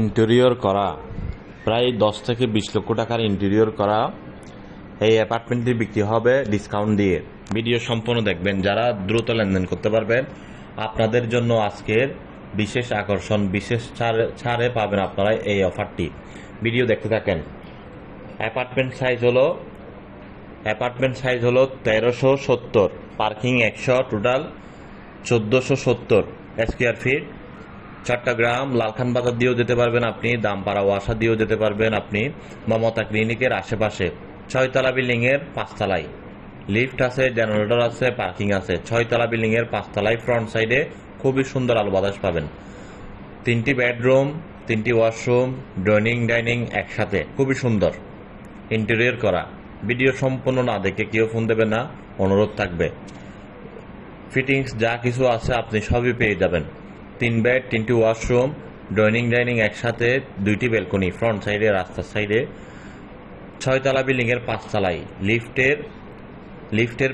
Interior করা, প্রায় দশ থেকে বিশ লক্ষ টাকার ইন্টেরিয়র করা এই অ্যাপার্টমেন্টটি বিক্রি হবে ডিসকাউন্ট দিয়ে। ভিডিও সম্পূর্ণ দেখবেন। যারা দ্রুত লেনদেন করতে পারবেন আপনাদের জন্য আজকের বিশেষ আকর্ষণ, বিশেষ ছাড়ে ছাড়ে পাবেন আপনারা এই অফারটি। ভিডিও দেখতে থাকেন। অ্যাপার্টমেন্ট সাইজ হলো অ্যাপার্টমেন্ট সাইজ হলো তেরোশো সত্তর। পার্কিং একশো, টোটাল চোদ্দোশো সত্তর স্কোয়ার ফিট। চট্টগ্রাম লালখান বাজার দিয়েও যেতে পারবেন আপনি, দামপাড়া ওয়াসা দিয়েও যেতে পারবেন আপনি, মমতা ক্লিনিকের আশেপাশে, ছয়তলা বিল্ডিংয়ের পাঁচতলায়। লিফট আছে, জেনারেটর আছে, পার্কিং আছে। ছয়তলা বিল্ডিংয়ের পাঁচতলায় ফ্রন্ট সাইডে খুবই সুন্দর আলো বাতাস পাবেন। তিনটি বেডরুম, তিনটি ওয়াশরুম, ডাইনিং ডাইনিং একসাথে, খুবই সুন্দর। ইন্টেরিয়র করা। ভিডিও সম্পূর্ণ না দেখে কেউ ফোন দেবে না, অনুরোধ থাকবে। ফিটিংস যা কিছু আছে আপনি সবই পেয়ে যাবেন। তিন বেড তিনটি ওয়াশরুম, ডাইনিং ডাইনিং একসাথে, দুইটি ব্যালকনি, ফ্রন্ট সাইডে, রাস্তার সাইডে। ছয়তলা বিল্ডিংয়ের পাঁচতলায়, লিফটের লিফটের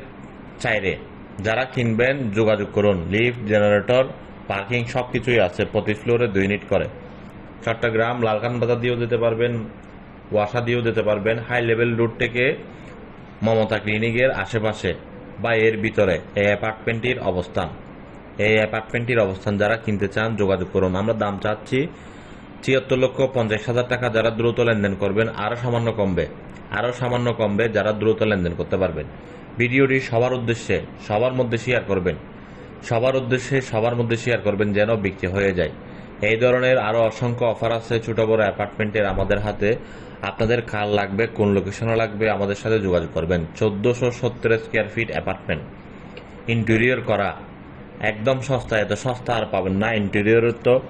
চাইরে। যারা কিনবেন, যোগাযোগ করুন। লিফট, জেনারেটর, পার্কিং সব কিছুই আছে। প্রতি ফ্লোরে দুই ইউনিট করে। চট্টগ্রাম লালখান বাজার দিয়েও যেতে পারবেন, ওয়াসা দিয়েও যেতে পারবেন। হাই লেভেল রুট থেকে মমতা ক্লিনিকের আশেপাশে বা এর ভিতরে, এই অ্যাপার্টমেন্টটির অবস্থান। এই অ্যাপার্টমেন্টটির অবস্থান যারা কিনতে চান, যোগাযোগ করুন। আমরা দাম চাচ্ছি ছিয়াত্তর লক্ষ পঞ্চাশ হাজার টাকা যারা দ্রুত লেনদেন করবেন আরও সামান্য কমবে। আরও সামান্য কমবে যারা দ্রুত লেনদেন করতে পারবেন। ভিডিওটি সবার উদ্দেশ্যে, সবার মধ্যে শেয়ার করবেন। সবার উদ্দেশ্যে, সবার মধ্যে শেয়ার করবেন যেন বিক্রি হয়ে যায়। এই ধরনের আরও অসংখ্য অফার আছে ছোট বড় অ্যাপার্টমেন্টের আমাদের হাতে। আপনাদের কার লাগবে, কোন লোকেশনে লাগবে, আমাদের সাথে যোগাযোগ করবেন। চোদ্দোশো সত্তর স্কোয়ার ফিট অ্যাপার্টমেন্ট ইন্টেরিয়র করা একদম সস্তা, এত সস্তা আর পাবেন না। ইন্টেরিয়রের তো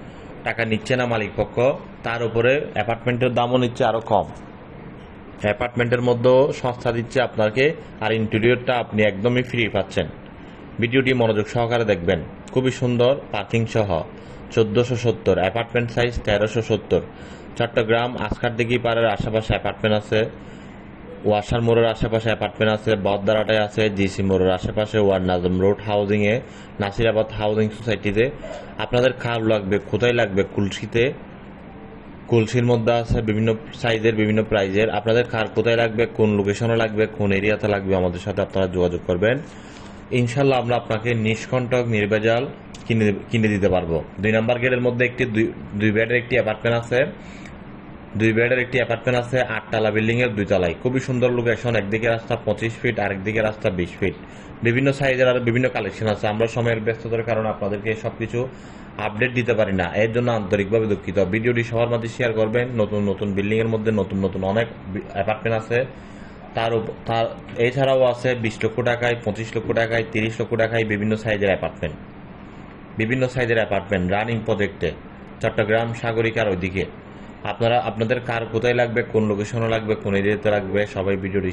টাকা নিচ্ছে না মালিক পক্ষ। তার উপরে অ্যাপার্টমেন্টের দামও নিচ্ছে আরও কম। অ্যাপার্টমেন্টের মধ্যেও সস্তা দিচ্ছে আপনাকে, আর ইন্টেরিয়রটা আপনি একদমই ফ্রি পাচ্ছেন। ভিডিওটি মনোযোগ সহকারে দেখবেন। খুবই সুন্দর পার্কিং সহ। চোদ্দোশো সত্তর অ্যাপার্টমেন্ট সাইজ তেরোশো সত্তর। চট্টগ্রাম আসকার দিঘি পাড়ের আশেপাশে অ্যাপার্টমেন্ট আছে। ওয়াসার মোড়ের আশেপাশে অ্যাপার্টমেন্ট আছে বদদারাটায় আছে জিসি মোড়ের আশেপাশে, ওয়ার নাজম রোড হাউজিংয়ে নাসিরাবাদ হাউজিং সোসাইটিতে আপনাদের কার লাগবে, কোথায় লাগবে? কুলসিতে। কুলসির মধ্যে আছে বিভিন্ন সাইজের বিভিন্ন প্রাইজের আপনাদের কার কোথায় লাগবে, কোন লোকেশনে লাগবে, কোন এরিয়াতে লাগবে, আমাদের সাথে আপনারা যোগাযোগ করবেন। ইনশাল্লাহ আমরা আপনাকে নিষ্কণ্টক, নির্ভেজাল কিনে কিনে দিতে পারব। দুই নাম্বার গেটের মধ্যে একটি, দুই- দুই বেডের একটি অ্যাপার্টমেন্ট আছে। দুই বেডের একটি অ্যাপার্টমেন্ট আছে, আটতলা বিল্ডিং এর দুই তলায় খুবই সুন্দর লোকেশন একদিকে রাস্তা পঁচিশ ফিট আরেকদিকে রাস্তা বিশ ফিট বিভিন্ন সাইজের আর বিভিন্ন কালেকশন আছে। আমরা সময়ের ব্যস্ততার কারণে আপনাদেরকে সবকিছু আপডেট দিতে পারি না। এর জন্য আন্তরিকভাবে দুঃখিত। ভিডিওটি সবার মাঝে শেয়ার করবেন। নতুন নতুন বিল্ডিং এর মধ্যে নতুন নতুন অনেক অ্যাপার্টমেন্ট আছে। তার তার এছাড়াও আছে বিশ লক্ষ টাকায়, পঁচিশ লক্ষ টাকায়, তিরিশ লক্ষ টাকায় বিভিন্ন সাইজের অ্যাপার্টমেন্ট বিভিন্ন সাইজের অ্যাপার্টমেন্ট রানিং প্রজেক্টে চট্টগ্রাম সাগরিকার ওইদিকে। আপনারা আপনাদের কার কোথায় লাগবে কোন লোকেশনে লাগবে কোন এরিয়াতে লাগবে সবাই ভিডিওটি